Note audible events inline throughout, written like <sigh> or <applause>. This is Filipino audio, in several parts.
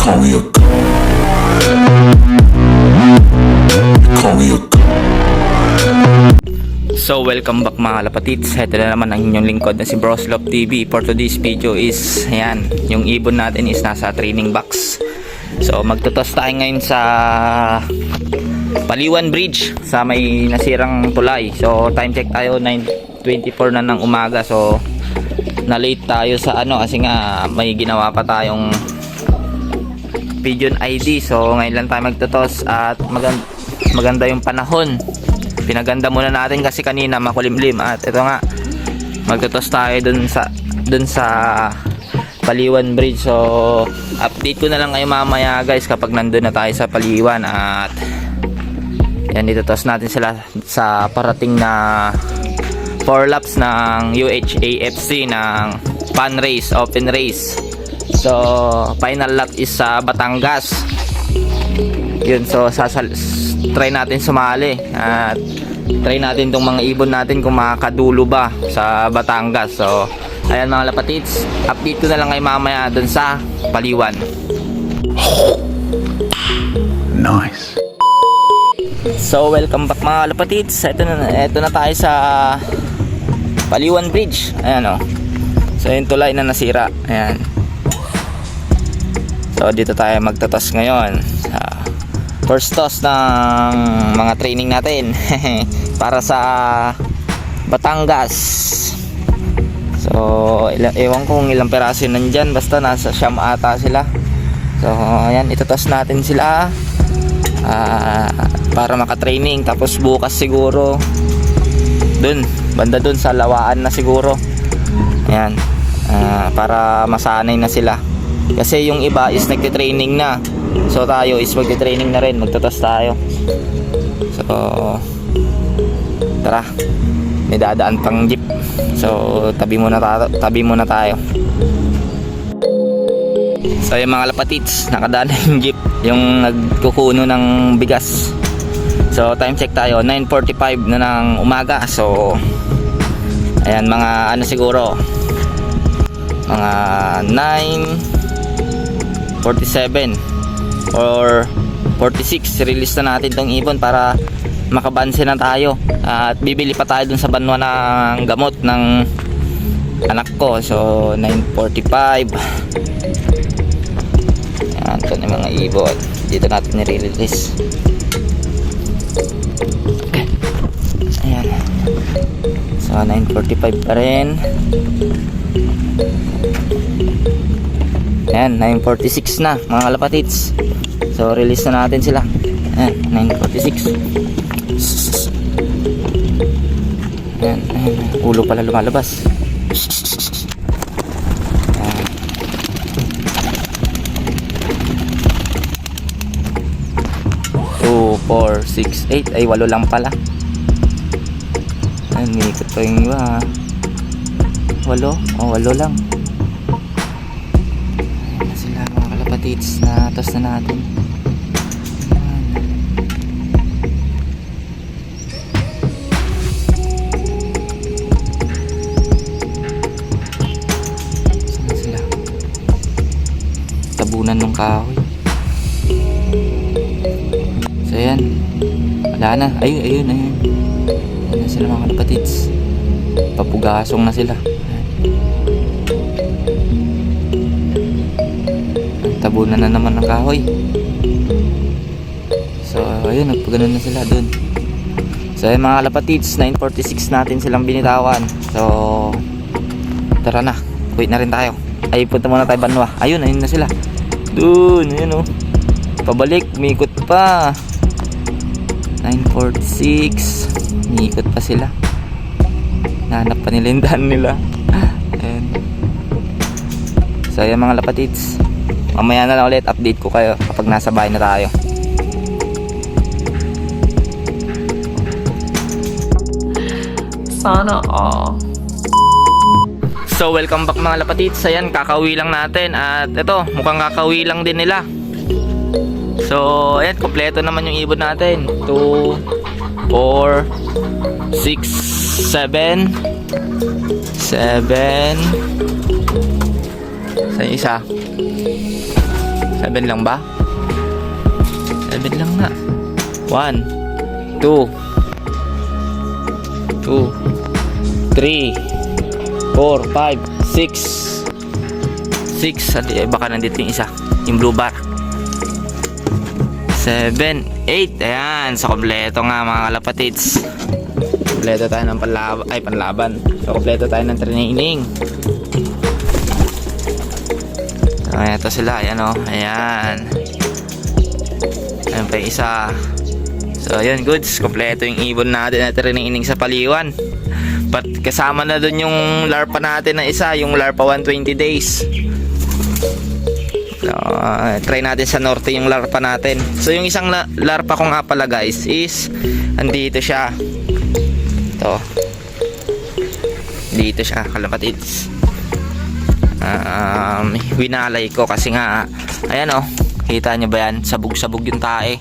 Call me a. Call. So welcome back mga lapatits Ito na naman ang inyong lingkod na si Broslop TV For today's video is Ayan, yung ibon natin is nasa training box So magtutos tayo ngayon sa Paliwan Bridge Sa may nasirang tulay So time check tayo 9.24 na ng umaga So na late tayo sa ano Kasi nga may ginawa pa tayong Pigeon ID So ngayon lang tayo magtutos At maganda, maganda yung panahon. Pinaganda muna natin kasi kanina makulimlim. At ito nga magtutos tayo dun sa dun sa Paliwan Bridge. So update ko na lang kayo mamaya guys kapag nandun na tayo sa Paliwan. At yan itutos natin sila sa parating na 4 laps ng UHAFC ng pan race open race so final lap is sa Batangas. Yun so sasal try natin sumali. At try natin tong mga ibon natin kung makakadulo ba sa Batangas. So ayan mga lapatits update ko na lang kay mamaya dun sa Paliwan. Nice. so welcome back mga lapatits ito na, ito na tayo sa Paliwan Bridge. Ayan o so yung tulay na nasira. Ayan so dito tayo magtatos ngayon. Sa first toss ng mga training natin <laughs> para sa Batangas. So ila, ewan ko kung ilang peraso yun nandyan. Basta nasa siyam ata sila. So ayan itotos natin sila Ah, para makatraining. Tapos bukas siguro dun banda dun sa lawaan na siguro. Ayan Ah, para masanay na sila kasi yung iba is nagte-training na. So tayo is magte-training na rin. Magtutos tayo. So tara. May dadaan pang jeep. So tabi muna tayo tabi muna tayo. So yung mga lapatits, nakadaan na yung jeep, yung nagkukuno ng bigas. So time check tayo, 9.45 na ng umaga. So ayan mga ano siguro, mga 9.47 or 46 release na natin tong ibon para makabanse na tayo at bibili pa tayo dun sa banwa ng gamot ng anak ko so 9.45 yan, ito na mga ibon. Dito natin nire-release. Okay. Ayan. So, 9.45 pa rin. Ayan, 9.46 na, mga kalapatits. So, release na natin sila. Ayan, 9.46. Ayan, ayan. Ulo pala lumalabas. Ayan. 2, 4, 6, 8 ay walo lang pala ay mikot pa yung iba walo o walo lang kalapatids na tos na natin. Saan sila tabunan ng kahoy So ayan. Wala na. Ayun, ayun, ayun. Ayun na sila mga kapatids. Papugasong na sila. Tabunan na naman ng kahoy. So ayun, nagpaganon na sila dun. So ayun mga kalapatids, 9.46 natin silang binitawan. So tara na. Wait na rin tayo. Ay, punta muna tayo Banwa. Ayun, ayun na sila. Dun, ayun oh. Pabalik, mikot pa. 946 Ikot pa sila Nahanap pa nila yung daan nila <laughs> Ayan. So ayan mga lapatids Mamaya na lang ulit update ko kayo Kapag nasa bahay na tayo. Sana all. So welcome back mga lapatids. Ayan kakawi lang natin. At ito mukhang kakawi lang din nila. So ayan kompleto naman yung ibon natin. 2 4 6 7 7 sa isa 7 lang ba? 7 lang na. 1, 2, 2, 3, 4, 5, 6. 6. Adi, eh, baka nandito yung isa. Yung blue bar. 7, 8. Ayan. So, kompleto nga mga kalapatids. Kompleto tayo ng panlaban. Ay, panlaban. So, kompleto tayo ng training. So, ito sila. Ayan o. Ayan. Ayan pa isa. So, ayun, goods. Kompleto yung ibon natin na training sa paliwan. But kasama na dun yung larpa natin na isa, yung larpa 120 days. So, try natin sa norte yung larpa natin. So, yung isang la- larpa ko nga pala guys is, andito siya. Ito. Dito siya, kalapatids. Um, winalay ko kasi nga, ayan oh, kita nyo ba yan? Sabog-sabog yung tae.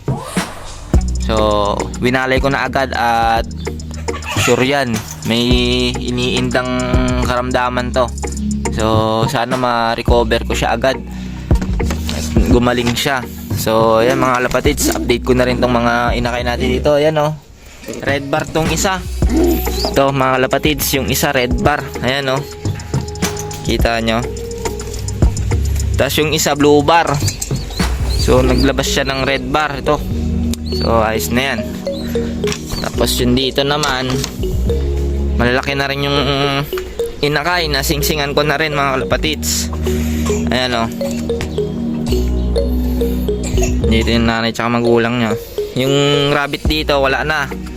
So, winalay ko na agad at sure yan, may iniindang karamdaman to. So, sana ma-recover ko siya agad. Gumaling siya. So, ayan mga lapatids, update ko na rin tong mga inakay natin dito. Ayan oh. Red bar tong isa. Ito mga lapatids, yung isa red bar. Ayan oh. Kita nyo. Tapos yung isa blue bar. So, naglabas siya ng red bar. Ito. So, ayos na yan. Tapos yung dito naman, malalaki na rin yung inakay na singsingan ko na rin mga kalapatids. Ayan o. Dito yung nanay tsaka magulang niya. Yung rabbit dito, wala na.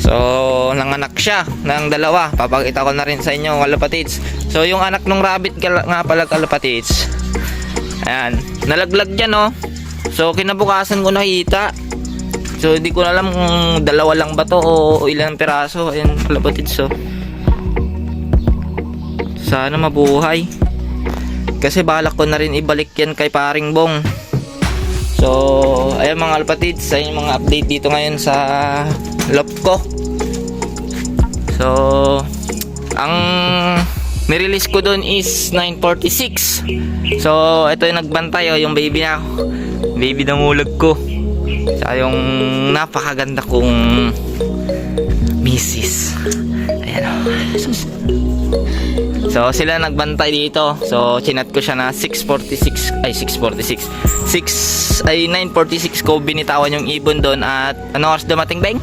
So, nanganak siya ng dalawa. Papakita ko na rin sa inyo, kalapatids. So, yung anak ng rabbit nga pala kalapatids. Ayan, nalaglag dyan oh. So, kinabukasan ko nakita. So, hindi ko na alam kung dalawa lang ba to o ilang piraso. Ayan, kalapatids oh. Sana mabuhay. Kasi balak ko na rin ibalik yan kay paring bong. So, ayan mga alpatids, ayun yung mga update dito ngayon sa loft ko. So, ang nirelease ko doon is 946. So, ito yung nagbantay oh, yung baby na baby ng ulag ko. Sa yung napakaganda kong misis. Ayan oh. So sila nagbantay dito. So chinat ko siya na 646 ay 646. 6 ay 946 ko binitawan yung ibon doon at ano oras dumating beng?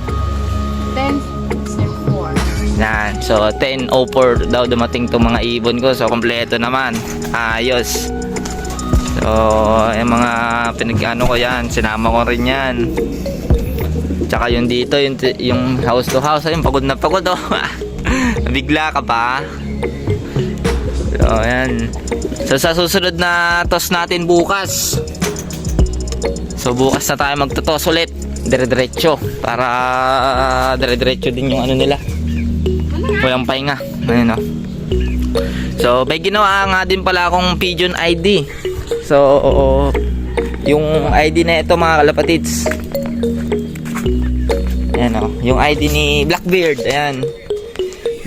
10.04. Yan. So 10.04 daw dumating tong mga ibon ko. So kompleto naman. Ayos. So yung mga pinag-ano ko yan, sinama ko rin yan. Tsaka yung dito, yung, yung house to house, ayun, pagod na pagod oh. <laughs> Bigla ka pa. So, ayan. So, sa susunod na toss natin bukas. So, bukas na tayo magtotos ulit. Dire-diretso. Para dire-diretso din yung ano nila. Walang pahinga. Ayun oh. So, may ginawa nga din pala akong Pigeon ID. So, yung ID na ito mga kalapatids. Ayan o. Yung ID ni Blackbeard. Ayan.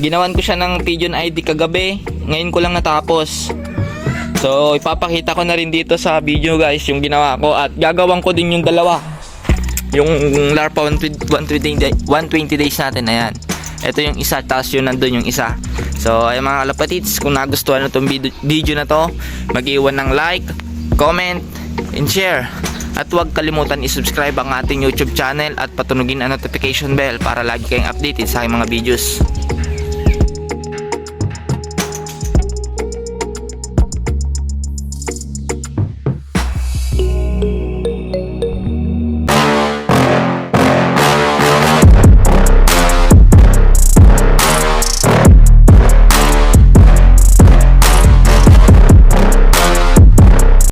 Ginawan ko siya ng Pigeon ID kagabi. Ngayon ko lang natapos. So, ipapakita ko na rin dito sa video guys yung ginawa ko. At gagawan ko din yung dalawa. Yung LARPA 120, 120, day- 120 days natin. Ayan. Ito yung isa. Tapos yun nandun yung isa. So, ay mga kalapatids. Kung nagustuhan na itong video, video na to, mag-iwan ng like, comment, and share. At huwag kalimutan i-subscribe ang ating YouTube channel at patunugin ang notification bell para lagi kayong updated sa aking mga videos.